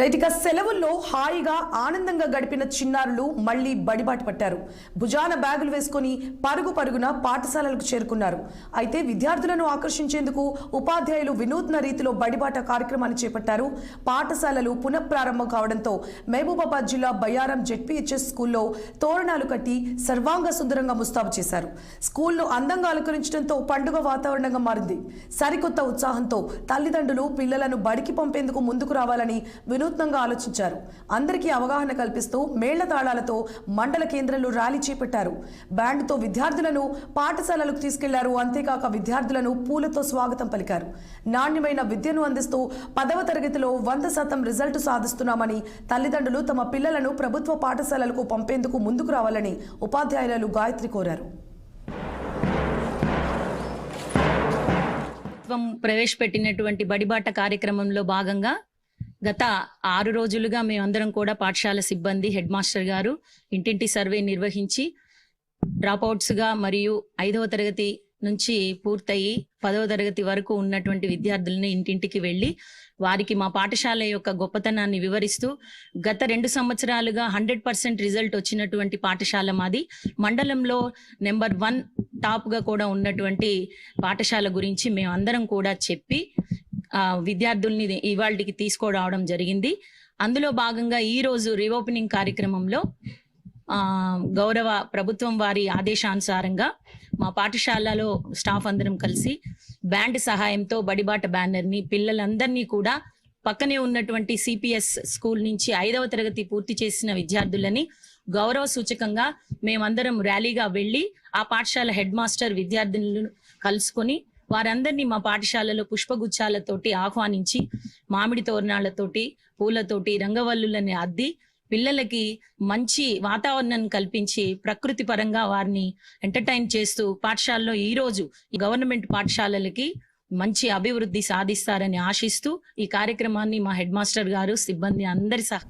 రైతుగా సెలవుల్లో హాయిగా ఆనందంగా గడిపిన చిన్నారులు మళ్ళీ బడిబాట పట్టారు. భుజాన బ్యాగులు వేసుకుని పరుగు పరుగున పాఠశాలలకు చేరుకున్నారు. అయితే విద్యార్థులను ఆకర్షించేందుకు ఉపాధ్యాయులు వినూత్న రీతిలో బడిబాట కార్యక్రమాన్ని చేపట్టారు. పాఠశాలలు పునఃప్రారంభం కావడంతో మహబూబాబాద్ జిల్లా బయ్యారం జెడ్పీహెచ్ఎస్ స్కూల్లో తోరణాలు కట్టి సర్వాంగ సుందరంగా ముస్తాబు చేశారు. స్కూల్ను అందంగా అలంకరించడంతో పండుగ వాతావరణంగా మారింది. సరికొత్త ఉత్సాహంతో తల్లిదండ్రులు పిల్లలను బడికి పంపేందుకు ముందుకు రావాలని వినూత్నంగా ఆలోచించారు. అందరికీ అవగాహన కల్పిస్తూ మేళ్ళ తాళాలతో మండల కేంద్రంలో ర్యాలీ చేపట్టారు. బ్యాండ్తో విద్యార్థులను పాఠశాలలకు తీసుకెళ్ళారు. అంతేకాక విద్యార్థులను పూలతో స్వాగతం పలికారు. నాణ్యమైన విద్యను అందిస్తూ పదవ తరగతిలో వంద శాతం రిజల్ట్ సాధిస్తున్నామని తల్లిదండ్రులు తమ పిల్లలను ప్రభుత్వ పాఠశాలలకు పంపేందుకు ముందుకు రావాలని ఉపాధ్యాయులు గాయత్రి కోరారు. ప్రభుత్వం ప్రవేశపెట్టినటువంటి బడిబాట కార్యక్రమంలో భాగంగా గత ఆరు రోజులుగా మేమందరం కూడా పాఠశాల సిబ్బంది హెడ్ మాస్టర్ గారు ఇంటింటి సర్వే నిర్వహించి డ్రాప్అవుట్స్గా మరియు ఐదవ తరగతి నుంచి పూర్తయి పదవ తరగతి వరకు ఉన్నటువంటి విద్యార్థులని ఇంటింటికి వెళ్ళి వారికి మా పాఠశాల యొక్క గొప్పతనాన్ని వివరిస్తూ గత రెండు సంవత్సరాలుగా హండ్రెడ్ పర్సెంట్ రిజల్ట్ వచ్చినటువంటి పాఠశాల మాది. మండలంలో నెంబర్ వన్ టాప్గా కూడా ఉన్నటువంటి పాఠశాల గురించి మేము అందరం కూడా చెప్పి విద్యార్థుల్ని ఇవాళకి తీసుకురావడం జరిగింది. అందులో భాగంగా ఈ రోజు రీఓపెనింగ్ కార్యక్రమంలో గౌరవ ప్రభుత్వం వారి ఆదేశానుసారంగా మా పాఠశాలలో స్టాఫ్ అందరం కలిసి బ్యాండ్ సహాయంతో బడిబాట బ్యానర్ని పిల్లలందరినీ కూడా పక్కనే ఉన్నటువంటి సిపిఎస్ స్కూల్ నుంచి ఐదవ తరగతి పూర్తి చేసిన విద్యార్థులని గౌరవ సూచకంగా మేమందరం ర్యాలీగా వెళ్ళి ఆ పాఠశాల హెడ్ మాస్టర్ విద్యార్థులను కలుసుకొని వారందరినీ మా పాఠశాలలో పుష్పగుచ్చాలతోటి ఆహ్వానించి మామిడి తోరణాలతోటి పూలతోటి రంగవల్లులని అద్ది పిల్లలకి మంచి వాతావరణాన్ని కల్పించి ప్రకృతి పరంగా వారిని ఎంటర్టైన్ చేస్తూ పాఠశాలలో ఈ రోజు ఈ గవర్నమెంట్ పాఠశాలలకి మంచి అభివృద్ధి సాధిస్తారని ఆశిస్తూ ఈ కార్యక్రమాన్ని మా హెడ్ మాస్టర్ గారు సిబ్బంది అందరి సహ